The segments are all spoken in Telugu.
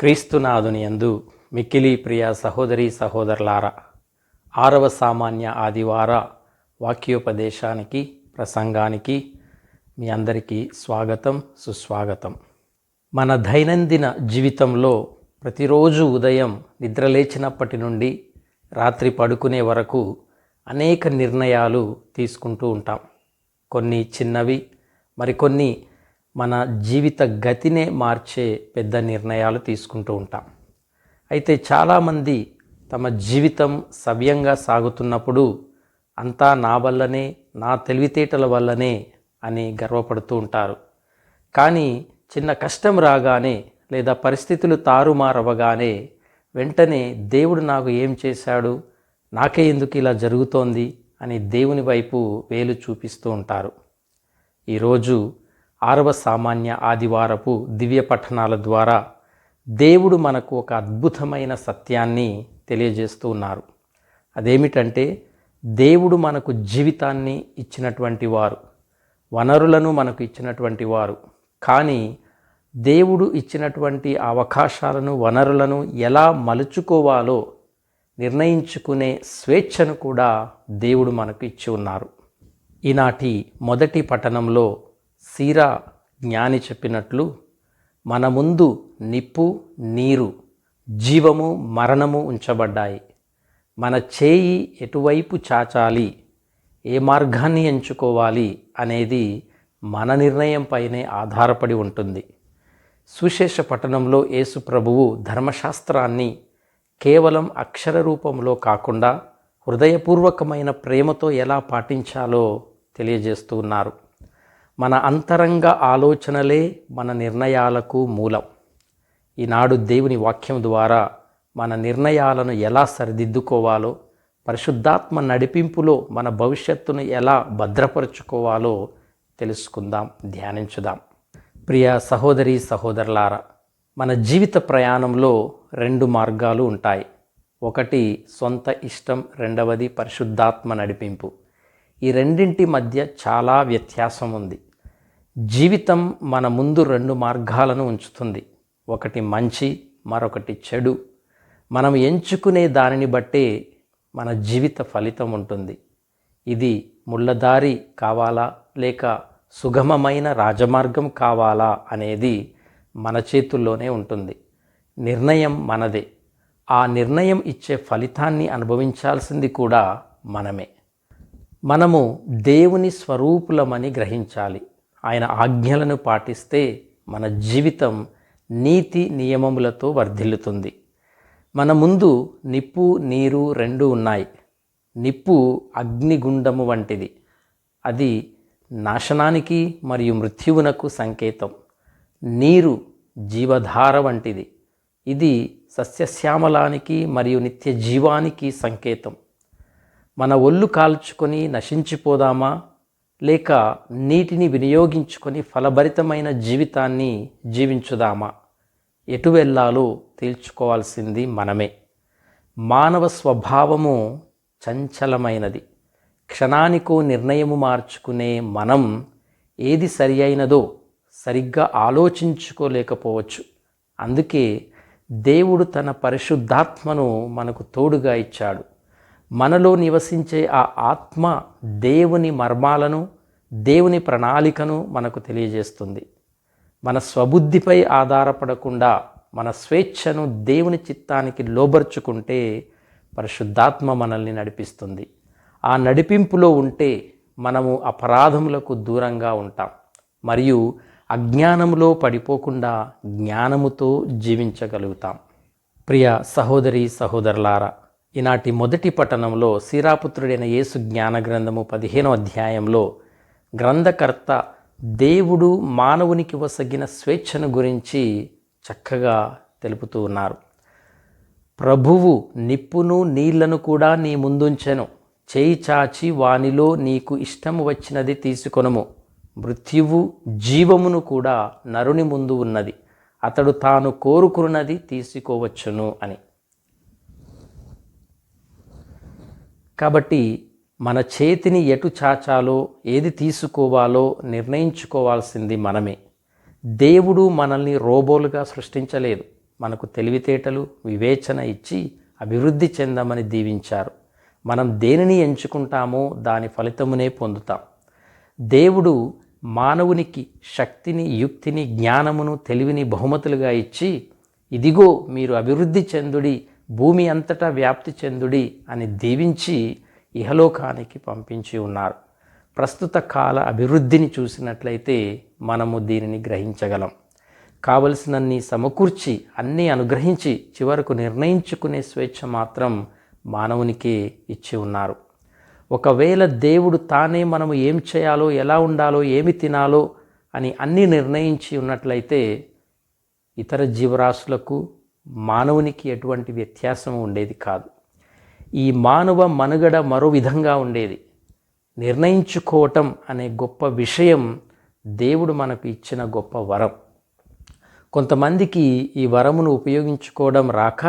క్రీస్తునాథుని యందు మిక్కిలి ప్రియ సహోదరి సహోదరులారా ఆరవ సామాన్య ఆదివార వాక్యోపదేశానికి ప్రసంగానికి మీ అందరికీ స్వాగతం సుస్వాగతం. మన దైనందిన జీవితంలో ప్రతిరోజు ఉదయం నిద్రలేచినప్పటి నుండి రాత్రి పడుకునే వరకు అనేక నిర్ణయాలు తీసుకుంటూ ఉంటాం. కొన్ని చిన్నవి మరికొన్ని మన జీవిత గతినే మార్చే పెద్ద నిర్ణయాలు తీసుకుంటూ ఉంటాం. అయితే చాలామంది తమ జీవితం సవ్యంగా సాగుతున్నప్పుడు అంతా నా వల్లనే నా తెలివితేటల వల్లనే అని గర్వపడుతూ ఉంటారు. కానీ చిన్న కష్టం రాగానే లేదా పరిస్థితులు తారుమారవగానే వెంటనే దేవుడు నాకు ఏం చేశాడు నాకే ఎందుకు ఇలా జరుగుతోంది అని దేవుని వైపు వేలు చూపిస్తూ ఉంటారు. ఈరోజు ఆరవ సామాన్య ఆదివారపు దివ్య పఠనాల ద్వారా దేవుడు మనకు ఒక అద్భుతమైన సత్యాన్ని తెలియజేస్తూ ఉన్నారు. అదేమిటంటే దేవుడు మనకు జీవితాన్ని ఇచ్చినటువంటి వారు వనరులను మనకు ఇచ్చినటువంటి వారు. కానీ దేవుడు ఇచ్చినటువంటి అవకాశాలను వనరులను ఎలా మలుచుకోవాలో నిర్ణయించుకునే స్వేచ్ఛను కూడా దేవుడు మనకు ఇచ్చి ఉన్నారు. ఈనాటి మొదటి పట్టణంలో సీరా జ్ఞాని చెప్పినట్లు మన ముందు నిప్పు నీరు జీవము మరణము ఉంచబడ్డాయి. మన చేయి ఎటువైపు చాచాలి? ఏ మార్గాన్ని ఎంచుకోవాలి అనేది మన నిర్ణయంపైనే ఆధారపడి ఉంటుంది. సుశేష పట్టణంలో యేసు ప్రభువు ధర్మశాస్త్రాన్ని కేవలం అక్షర రూపంలో కాకుండా హృదయపూర్వకమైన ప్రేమతో ఎలా పాటించాలో తెలియజేస్తూ ఉన్నారు. మన అంతరంగ ఆలోచనలే మన నిర్ణయాలకు మూలం. ఈనాడు దేవుని వాక్యం ద్వారా మన నిర్ణయాలను ఎలా సరిదిద్దుకోవాలో పరిశుద్ధాత్మ నడిపింపులో మన భవిష్యత్తును ఎలా భద్రపరుచుకోవాలో తెలుసుకుందాం ధ్యానించుదాం. ప్రియ సహోదరి సహోదరులారా మన జీవిత ప్రయాణంలో రెండు మార్గాలు ఉంటాయి. ఒకటి సొంత ఇష్టం రెండవది పరిశుద్ధాత్మ నడిపింపు. ఈ రెండింటి మధ్య చాలా వ్యత్యాసం ఉంది. జీవితం మన ముందు రెండు మార్గాలను ఉంచుతుంది. ఒకటి మంచి మరొకటి చెడు. మనం ఎంచుకునే దానిని బట్టే మన జీవిత ఫలితం ఉంటుంది. ఇది ముళ్ళదారి కావాలా లేక సుగమమైన రాజమార్గం కావాలా అనేది మన చేతుల్లోనే ఉంటుంది. నిర్ణయం మనదే. ఆ నిర్ణయం ఇచ్చే ఫలితాన్ని అనుభవించాల్సింది కూడా మనమే. మనము దేవుని స్వరూపులమని గ్రహించాలి. ఆయన ఆజ్ఞలను పాటిస్తే మన జీవితం నీతి నియమములతో వర్ధిల్లుతుంది. మన ముందు నిప్పు నీరు రెండు ఉన్నాయి. నిప్పు అగ్నిగుండము వంటిది. అది నాశనానికి మరియు మృత్యువునకు సంకేతం. నీరు జీవధార వంటిది. ఇది సస్యశ్యామలానికి మరియు నిత్య జీవానికి సంకేతం. మన ఒళ్ళు కాల్చుకొని నశించిపోదామా? లేక నీటిని వినియోగించుకొని ఫలభరితమైన జీవితాన్ని జీవించుదామా? ఎటు వెళ్ళాలో తేల్చుకోవాల్సింది మనమే. మానవ స్వభావము చంచలమైనది. క్షణానికో నిర్ణయము మార్చుకునే మనం ఏది సరి అయినదో సరిగ్గా ఆలోచించుకోలేకపోవచ్చు. అందుకే దేవుడు తన పరిశుద్ధాత్మను మనకు తోడుగా ఇచ్చాడు. మనలో నివసించే ఆ ఆత్మ దేవుని మర్మాలను దేవుని ప్రణాళికను మనకు తెలియజేస్తుంది. మన స్వబుద్ధిపై ఆధారపడకుండా మన స్వేచ్ఛను దేవుని చిత్తానికి లోబర్చుకుంటే పరిశుద్ధాత్మ మనల్ని నడిపిస్తుంది. ఆ నడిపింపులో ఉంటే మనము అపరాధములకు దూరంగా ఉంటాం. మరియు అజ్ఞానంలో పడిపోకుండా జ్ఞానముతో జీవించగలుగుతాం. ప్రియ సహోదరి సహోదరులారా ఈనాటి మొదటి పట్టణంలో సీరాపుత్రుడైన యేసు జ్ఞాన గ్రంథము పదిహేనో అధ్యాయంలో గ్రంథకర్త దేవుడు మానవునికి వసగిన స్వేచ్ఛను గురించి చక్కగా తెలుపుతూ ఉన్నారు. ప్రభువు నిప్పును నీళ్ళను కూడా నీ ముందుంచెను. చేయి చాచి వానిలో నీకు ఇష్టము వచ్చినది తీసుకొనుము. మృత్యువు జీవమును కూడా నరుని ముందు ఉన్నది. అతడు తాను కోరుకున్నది తీసుకోవచ్చును అని. కాబట్టి మన చేతిని ఎటు చాచాలో ఏది తీసుకోవాలో నిర్ణయించుకోవాల్సింది మనమే. దేవుడు మనల్ని రోబోలుగా సృష్టించలేదు. మనకు తెలివితేటలు వివేచన ఇచ్చి అభివృద్ధి చెందమని దీవించారు. మనం దేనిని ఎంచుకుంటామో దాని ఫలితమునే పొందుతాం. దేవుడు మానవునికి శక్తిని యుక్తిని జ్ఞానమును తెలివిని బహుమతులుగా ఇచ్చి ఇదిగో మీరు అభివృద్ధి చెందుడి భూమి అంతటా వ్యాప్తి చెందుడి అని దీవించి ఇహలోకానికి పంపించి ఉన్నారు. ప్రస్తుత కాల అభివృద్ధిని చూసినట్లయితే మనము దీనిని గ్రహించగలం. కావలసినన్ని సమకూర్చి అన్నీ అనుగ్రహించి చివరకు నిర్ణయించుకునే స్వేచ్ఛ మాత్రం మానవునికే ఇచ్చి ఉన్నారు. ఒకవేళ దేవుడు తానే మనము ఏం చేయాలో ఎలా ఉండాలో ఏమి తినాలో అని అన్నీ నిర్ణయించి ఉన్నట్లయితే ఇతర జీవరాశులకు మానవునికి ఎటువంటి వ్యత్యాసం ఉండేది కాదు. ఈ మానవ మనుగడ మరో విధంగా ఉండేది. నిర్ణయించుకోవటం అనే గొప్ప విషయం దేవుడు మనకు ఇచ్చిన గొప్ప వరం. కొంతమందికి ఈ వరమును ఉపయోగించుకోవడం రాక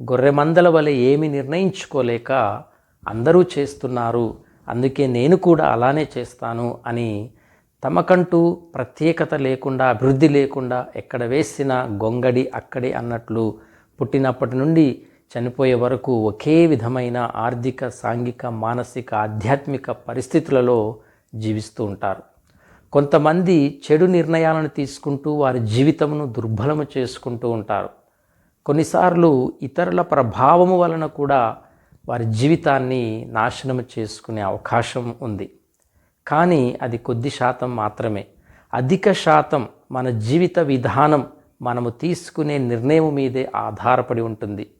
గొర్రెమందల వలె ఏమి నిర్ణయించుకోలేక అందరూ చేస్తున్నారు అందుకే నేను కూడా అలానే చేస్తాను అని తమకంటూ ప్రత్యేకత లేకుండా అభివృద్ధి లేకుండా ఎక్కడ వేసిన గొంగడి అక్కడే అన్నట్లు పుట్టినప్పటి నుండి చనిపోయే వరకు ఒకే విధమైన ఆర్థిక సాంఘిక మానసిక ఆధ్యాత్మిక పరిస్థితులలో జీవిస్తూ ఉంటారు. కొంతమంది చెడు నిర్ణయాలను తీసుకుంటూ వారి జీవితమును దుర్బలము చేసుకుంటూ ఉంటారు. కొన్నిసార్లు ఇతరుల ప్రభావము వలన కూడా వారి జీవితాన్ని నాశనం చేసుకునే అవకాశం ఉంది. కానీ అది కొద్ది శాతం మాత్రమే. అధిక శాతం మన జీవిత విధానం మనము తీసుకునే నిర్ణయం మీదే ఆధారపడి ఉంటుంది.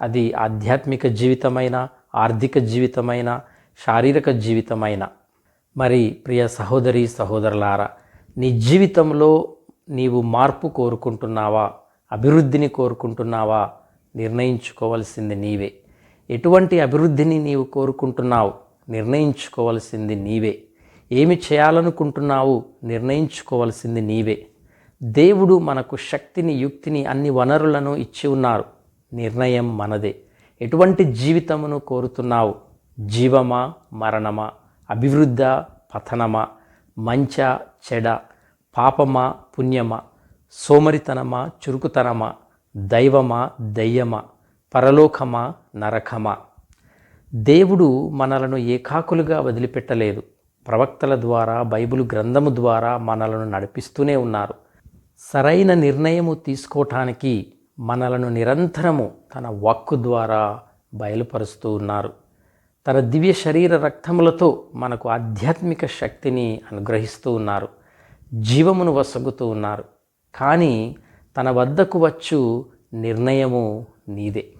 అది ఆధ్యాత్మిక జీవితమైన ఆర్థిక జీవితమైన శారీరక జీవితమైన. మరి ప్రియ సహోదరి సహోదరులారా నీ జీవితంలో నీవు మార్పు కోరుకుంటున్నావా? అభివృద్ధిని కోరుకుంటున్నావా? నిర్ణయించుకోవలసింది నీవే. ఎటువంటి అభివృద్ధిని నీవు కోరుకుంటున్నావు? నిర్ణయించుకోవలసింది నీవే. ఏమి చేయాలనుకుంటున్నావు నిర్ణయించుకోవలసింది నీవే. దేవుడు మనకు శక్తిని యుక్తిని అన్ని వనరులను ఇచ్చి ఉన్నారు. నిర్ణయం మనదే. ఎటువంటి జీవితమును కోరుతున్నావు? జీవమా మరణమా? అభివృద్ధ పతనమా? మంచ చెడ? పాపమా పుణ్యమా? సోమరితనమా చురుకుతనమా? దైవమా దయ్యమా? పరలోకమా నరకమా? దేవుడు మనలను ఏకాకులుగా వదిలిపెట్టలేదు. ప్రవక్తల ద్వారా బైబిల్ గ్రంథము ద్వారా మనలను నడిపిస్తూనే ఉన్నారు. సరైన నిర్ణయము తీసుకోవటానికి మనలను నిరంతరము తన వాక్కు ద్వారా బయలుపరుస్తూ ఉన్నారు. తన దివ్య శరీర రక్తములతో మనకు ఆధ్యాత్మిక శక్తిని అనుగ్రహిస్తూ ఉన్నారు. జీవమును వసగుతూ ఉన్నారు. కానీ తన వద్దకు వచ్చు నిర్ణయము నీదే.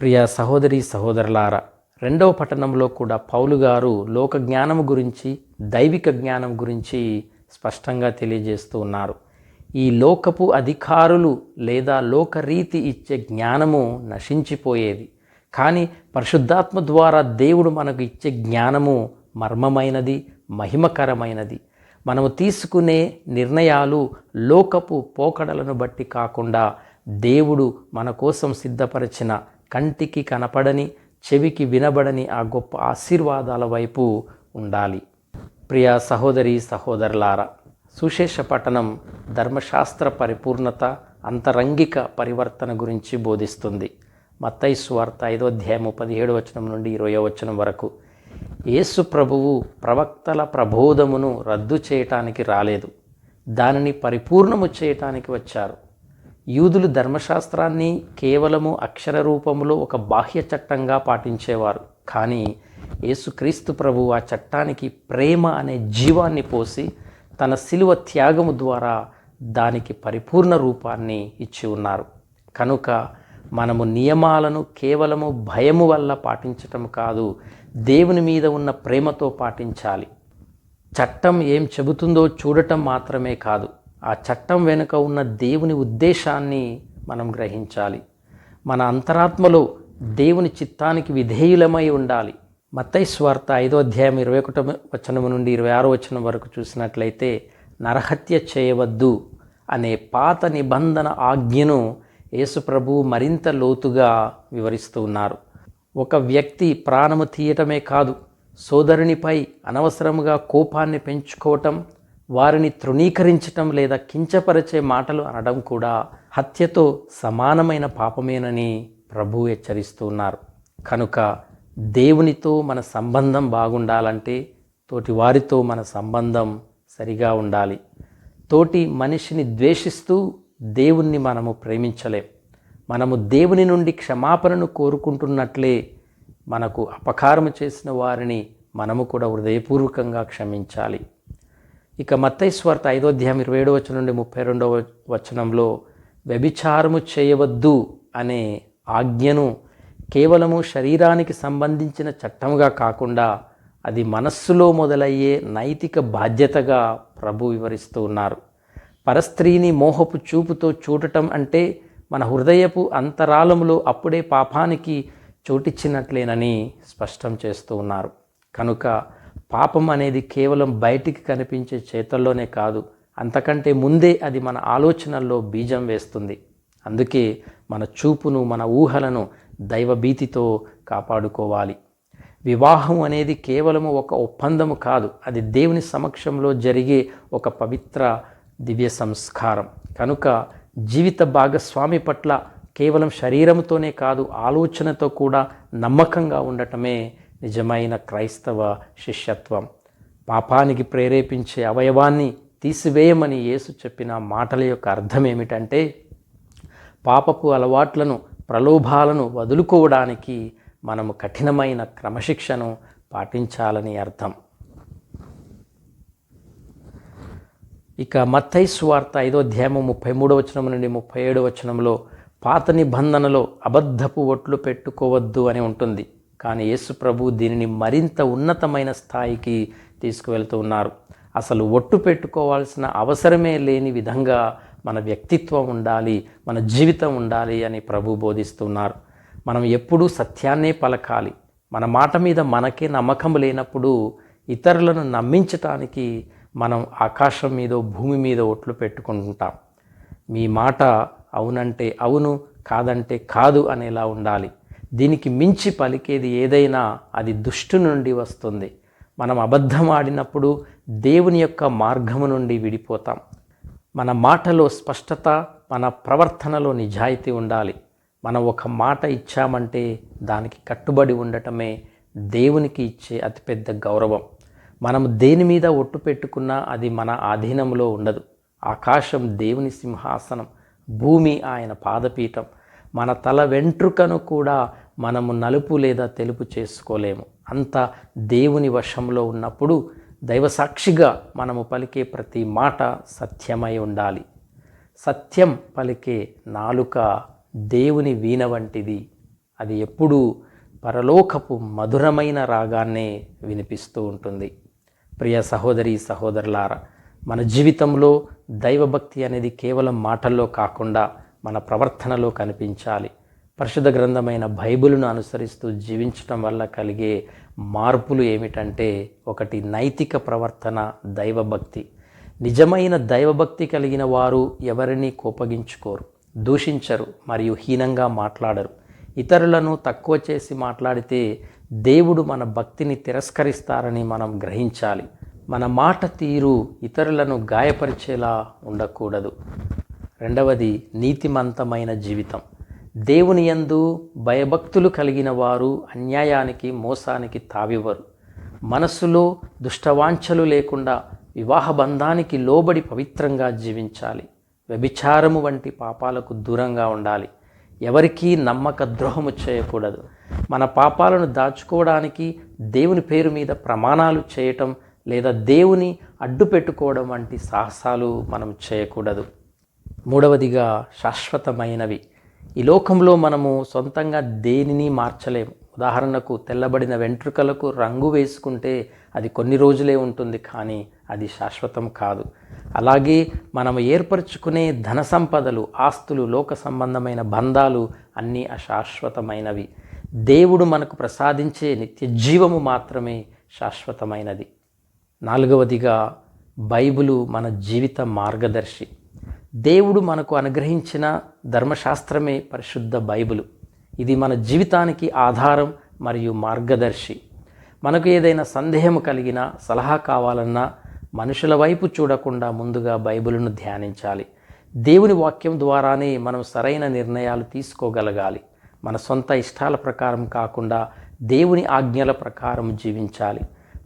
ప్రియ సహోదరి సహోదరులారా రెండవ పట్టణంలో కూడా పౌలు గారు లోక జ్ఞానము గురించి దైవిక జ్ఞానం గురించి స్పష్టంగా తెలియజేస్తూ ఉన్నారు. ఈ లోకపు అధికారులు లేదా లోకరీతి ఇచ్చే జ్ఞానము నశించిపోయేది. కానీ పరిశుద్ధాత్మ ద్వారా దేవుడు మనకు ఇచ్చే జ్ఞానము మర్మమైనది మహిమకరమైనది. మనము తీసుకునే నిర్ణయాలు లోకపు పోకడలను బట్టి కాకుండా దేవుడు మన కోసం సిద్ధపరిచిన కంటికి కనపడని చెవికి వినబడని ఆ గొప్ప ఆశీర్వాదాల వైపు ఉండాలి. ప్రియ సహోదరి సహోదరులారా సుశేష పఠనం ధర్మశాస్త్ర పరిపూర్ణత అంతరంగిక పరివర్తన గురించి బోధిస్తుంది. మత్తయి స్వార్త ఐదో అధ్యాయము పదిహేడు వచనం నుండి ఇరవై వచనం వరకు. యేసు ప్రభువు ప్రవక్తల ప్రబోధమును రద్దు చేయటానికి రాలేదు. దానిని పరిపూర్ణము చేయటానికి వచ్చారు. యూదులు ధర్మశాస్త్రాన్ని కేవలము అక్షర రూపంలో ఒక బాహ్య చట్టంగా పాటించేవారు. కానీ యేసుక్రీస్తు ప్రభు ఆ చట్టానికి ప్రేమ అనే జీవాన్ని పోసి తన శిలువ త్యాగము ద్వారా దానికి పరిపూర్ణ రూపాన్ని ఇచ్చి ఉన్నారు. కనుక మనము నియమాలను కేవలము భయము వల్ల పాటించటం కాదు దేవుని మీద ఉన్న ప్రేమతో పాటించాలి. చట్టం ఏం చెబుతుందో చూడటం మాత్రమే కాదు. ఆ చట్టం వెనుక ఉన్న దేవుని ఉద్దేశాన్ని మనం గ్రహించాలి. మన అంతరాత్మలో దేవుని చిత్తానికి విధేయులమై ఉండాలి. మత్తై స్వార్త ఐదో అధ్యాయం ఇరవై ఒకటో వచనం నుండి ఇరవై ఆరో వచనం వరకు చూసినట్లయితే నరహత్య చేయవద్దు అనే పాత నిబంధన ఆజ్ఞను యేసుప్రభు మరింత లోతుగా వివరిస్తూ ఉన్నారు. ఒక వ్యక్తి ప్రాణము తీయటమే కాదు సోదరునిపై అనవసరముగా కోపాన్ని పెంచుకోవటం వారిని తృణీకరించటం లేదా కించపరిచే మాటలు అనడం కూడా హత్యతో సమానమైన పాపమేనని ప్రభు హెచ్చరిస్తున్నారు కనుక దేవునితో మన సంబంధం బాగుండాలంటే తోటి వారితో మన సంబంధం సరిగా ఉండాలి. తోటి మనిషిని ద్వేషిస్తూ దేవుణ్ణి మనము ప్రేమించలేం. మనము దేవుని నుండి క్షమాపణను కోరుకుంటున్నట్లే మనకు అపకారము చేసిన వారిని మనము కూడా హృదయపూర్వకంగా క్షమించాలి. ఇక మత్తైస్వార్త ఐదోధ్యాయం ఇరవై ఏడో వచనం నుండి ముప్పై రెండవ వచనంలో వ్యభిచారము చేయవద్దు అనే ఆజ్ఞను కేవలము శరీరానికి సంబంధించిన చట్టముగా కాకుండా అది మనస్సులో మొదలయ్యే నైతిక బాధ్యతగా ప్రభు వివరిస్తూ ఉన్నారు. పరస్త్రీని మోహపు చూపుతో చూడటం అంటే మన హృదయపు అంతరాలములో అప్పుడే పాపానికి చోటిచ్చినట్లేనని స్పష్టం చేస్తూ ఉన్నారు. కనుక పాపం అనేది కేవలం బయటికి కనిపించే చేతల్లోనే కాదు అంతకంటే ముందే అది మన ఆలోచనల్లో బీజం వేస్తుంది. అందుకే మన చూపును మన ఊహలను దైవభీతితో కాపాడుకోవాలి. వివాహం అనేది కేవలము ఒక ఒప్పందము కాదు అది దేవుని సమక్షంలో జరిగే ఒక పవిత్ర దివ్య సంస్కారం. కనుక జీవిత భాగస్వామి పట్ల కేవలం శరీరంతోనే కాదు ఆలోచనతో కూడా నమ్మకంగా ఉండటమే నిజమైన క్రైస్తవ శిష్యత్వం. పాపానికి ప్రేరేపించే అవయవాన్ని తీసివేయమని యేసు చెప్పిన మాటల యొక్క అర్థం ఏమిటంటే పాపపు అలవాట్లను ప్రలోభాలను వదులుకోవడానికి మనము కఠినమైన క్రమశిక్షను పాటించాలని అర్థం. ఇక మత్తై స్వార్త ఐదో అధ్యాయము ముప్పై మూడో వచనం నుండి ముప్పై ఏడో వచనంలో పాత నిబంధనలో అబద్ధపు ఒట్లు పెట్టుకోవద్దు అని ఉంటుంది. కానీ యేసు ప్రభు దీనిని మరింత ఉన్నతమైన స్థాయికి తీసుకువెళ్తూ ఉన్నారు. అసలు ఒట్టు పెట్టుకోవాల్సిన అవసరమే లేని విధంగా మన వ్యక్తిత్వం ఉండాలి మన జీవితం ఉండాలి అని ప్రభు బోధిస్తున్నారు మనం ఎప్పుడూ సత్యాన్నే పలకాలి. మన మాట మీద మనకే నమ్మకం లేనప్పుడు ఇతరులను నమ్మించటానికి మనం ఆకాశం మీద భూమి మీద ఒట్లు పెట్టుకుంటాం మీ మాట అవునంటే అవును కాదంటే కాదు అనేలా ఉండాలి. దీనికి మించి పలికేది ఏదైనా అది దుష్టు నుండి వస్తుంది. మనం అబద్ధం ఆడినప్పుడు దేవుని యొక్క మార్గము నుండి విడిపోతాం. మన మాటలో స్పష్టత మన ప్రవర్తనలో నిజాయితీ ఉండాలి. మనం ఒక మాట ఇచ్చామంటే దానికి కట్టుబడి ఉండటమే దేవునికి ఇచ్చే అతిపెద్ద గౌరవం. మనం దేని మీద ఒట్టు పెట్టుకున్నా అది మన ఆధీనంలో ఉండదు. ఆకాశం దేవుని సింహాసనం భూమి ఆయన పాదపీఠం. మన తల వెంట్రుకను కూడా మనము నలుపు లేదా తెలుపు చేసుకోలేము. అంత దేవుని వశంలో ఉన్నప్పుడు దైవసాక్షిగా మనము పలికే ప్రతి మాట సత్యమై ఉండాలి. సత్యం పలికే నాలుక దేవుని వీణ వంటిది. అది ఎప్పుడూ పరలోకపు మధురమైన రాగాన్నే వినిపిస్తూ ఉంటుంది. ప్రియ సహోదరి సహోదరులారా మన జీవితంలో దైవభక్తి అనేది కేవలం మాటల్లో కాకుండా మన ప్రవర్తనలో కనిపించాలి. పరిశుద్ధ గ్రంథమైన బైబిల్ను అనుసరిస్తూ జీవించటం వల్ల కలిగే మార్పులు ఏమిటంటే ఒకటి నైతిక ప్రవర్తన దైవభక్తి. నిజమైన దైవభక్తి కలిగిన వారు ఎవరిని కోపగించుకోరు దూషించరు మరియు హీనంగా మాట్లాడరు. ఇతరులను తక్కువ చేసి మాట్లాడితే దేవుడు మన భక్తిని తిరస్కరిస్తారని మనం గ్రహించాలి. మన మాట తీరు ఇతరులను గాయపరిచేలా ఉండకూడదు. రెండవది నీతిమంతమైన జీవితం. దేవుని యందు భయభక్తులు కలిగిన వారు అన్యాయానికి మోసానికి తావివ్వరు. మనస్సులో దుష్టవాంఛలు లేకుండా వివాహ బంధానికి లోబడి పవిత్రంగా జీవించాలి. వ్యభిచారము వంటి పాపాలకు దూరంగా ఉండాలి. ఎవరికీ నమ్మక ద్రోహము చేయకూడదు. మన పాపాలను దాచుకోవడానికి దేవుని పేరు మీద ప్రమాణాలు చేయటం లేదా దేవుని అడ్డు పెట్టుకోవడం వంటి సాహసాలు మనం చేయకూడదు. మూడవదిగా శాశ్వతమైనవి. ఈ లోకంలో మనము సొంతంగా దేనిని మార్చలేము. ఉదాహరణకు తెల్లబడిన వెంట్రుకలకు రంగు వేసుకుంటే అది కొన్ని రోజులే ఉంటుంది కానీ అది శాశ్వతం కాదు. అలాగే మనం ఏర్పరచుకునే ధన సంపదలు ఆస్తులు లోక సంబంధమైన బంధాలు అన్నీ అశాశ్వతమైనవి. దేవుడు మనకు ప్రసాదించే నిత్య జీవము మాత్రమే శాశ్వతమైనది. నాలుగవదిగా బైబిలు మన జీవిత మార్గదర్శి. దేవుడు మనకు అనుగ్రహించిన ధర్మశాస్త్రమే పరిశుద్ధ బైబిలు. ఇది మన జీవితానికి ఆధారం మరియు మార్గదర్శి. మనకు ఏదైనా సందేహం కలిగినా సలహా కావాలన్నా మనుషుల వైపు చూడకుండా ముందుగా బైబిల్ను ధ్యానించాలి. దేవుని వాక్యం ద్వారానే మనం సరైన నిర్ణయాలు తీసుకోగలగాలి. మన సొంత ఇష్టాల ప్రకారం కాకుండా దేవుని ఆజ్ఞల ప్రకారం జీవించాలి.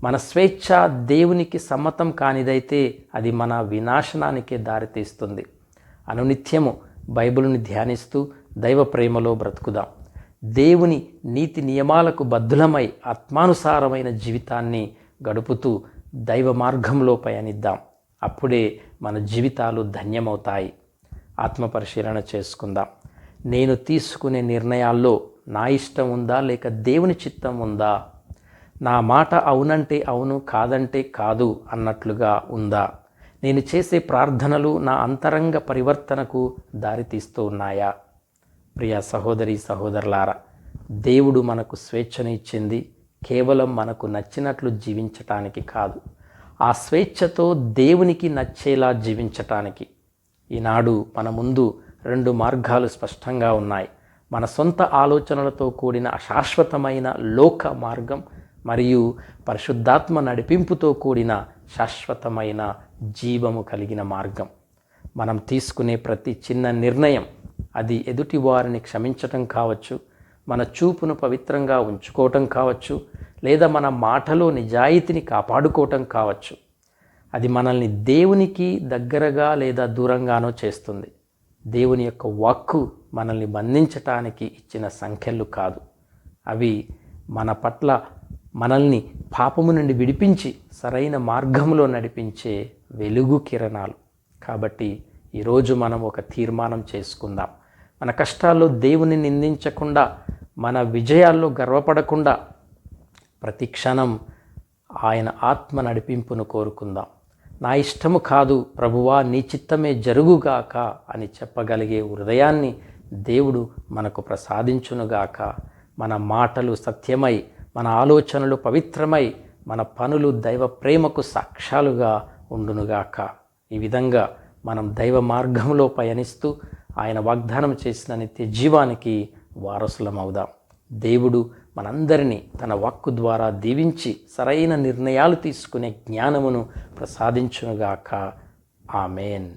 మన స్వేచ్ఛ దేవునికి సమ్మతం కానిదైతే అది మన వినాశనానికే దారితీస్తుంది. అనునిత్యము బైబిల్ని ధ్యానిస్తూ దైవ ప్రేమలో బ్రతుకుదాం. దేవుని నీతి నియమాలకు బద్ధులమై ఆత్మానుసారమైన జీవితాన్ని గడుపుతూ దైవ మార్గంలో పయనిద్దాం. అప్పుడే మన జీవితాలు ధన్యమవుతాయి. ఆత్మ పరిశీలన చేసుకుందాం. నేను తీసుకునే నిర్ణయాల్లో నా ఇష్టం ఉందా లేక దేవుని చిత్తం ఉందా? నా మాట అవునంటే అవును కాదంటే కాదు అన్నట్లుగా ఉందా? నేను చేసే ప్రార్థనలు నా అంతరంగ పరివర్తనకు దారితీస్తూ ఉన్నాయా? ప్రియ సహోదరి సహోదరులారా దేవుడు మనకు స్వేచ్ఛను ఇచ్చింది కేవలం మనకు నచ్చినట్లు జీవించటానికి కాదు. ఆ స్వేచ్ఛతో దేవునికి నచ్చేలా జీవించటానికి. ఈనాడు మన ముందు రెండు మార్గాలు స్పష్టంగా ఉన్నాయి. మన సొంత ఆలోచనలతో కూడిన అశాశ్వతమైన లోక మార్గం మరియు పరిశుద్ధాత్మ నడిపింపుతో కూడిన శాశ్వతమైన జీవము కలిగిన మార్గం. మనం తీసుకునే ప్రతి చిన్న నిర్ణయం అది ఎదుటి వారిని క్షమించటం కావచ్చు మన చూపును పవిత్రంగా ఉంచుకోవటం కావచ్చు లేదా మన మాటలో నిజాయితీని కాపాడుకోవటం కావచ్చు. అది మనల్ని దేవునికి దగ్గరగా లేదా దూరంగానో చేస్తుంది. దేవుని యొక్క వాక్కు మనల్ని బంధించటానికి ఇచ్చిన సంఖ్యలు కాదు. అవి మన పట్ల మనల్ని పాపము నుండి విడిపించి సరైన మార్గంలో నడిపించే వెలుగు కిరణాలు. కాబట్టి ఈరోజు మనం ఒక తీర్మానం చేసుకుందాం. మన కష్టాల్లో దేవుని నిందించకుండా మన విజయాల్లో గర్వపడకుండా ప్రతి క్షణం ఆయన ఆత్మ నడిపింపును కోరుకుందాం. నా ఇష్టము కాదు ప్రభువా నీ చిత్తమే జరుగుగాక అని చెప్పగలిగే హృదయాన్ని దేవుడు మనకు ప్రసాదించునుగాక. మన మాటలు సత్యమై మన ఆలోచనలు పవిత్రమై మన పనులు దైవ ప్రేమకు సాక్ష్యాలుగా ఉండునుగాక. ఈ విధంగా మనం దైవ మార్గంలో పయనిస్తూ ఆయన వాగ్దానం చేసిన నిత్య జీవానికి వారసులమవుదాం. దేవుడు మనందరినీ తన వాక్కు ద్వారా దీవించి సరైన నిర్ణయాలు తీసుకునే జ్ఞానమును ప్రసాదించునుగాక. ఆమెన్.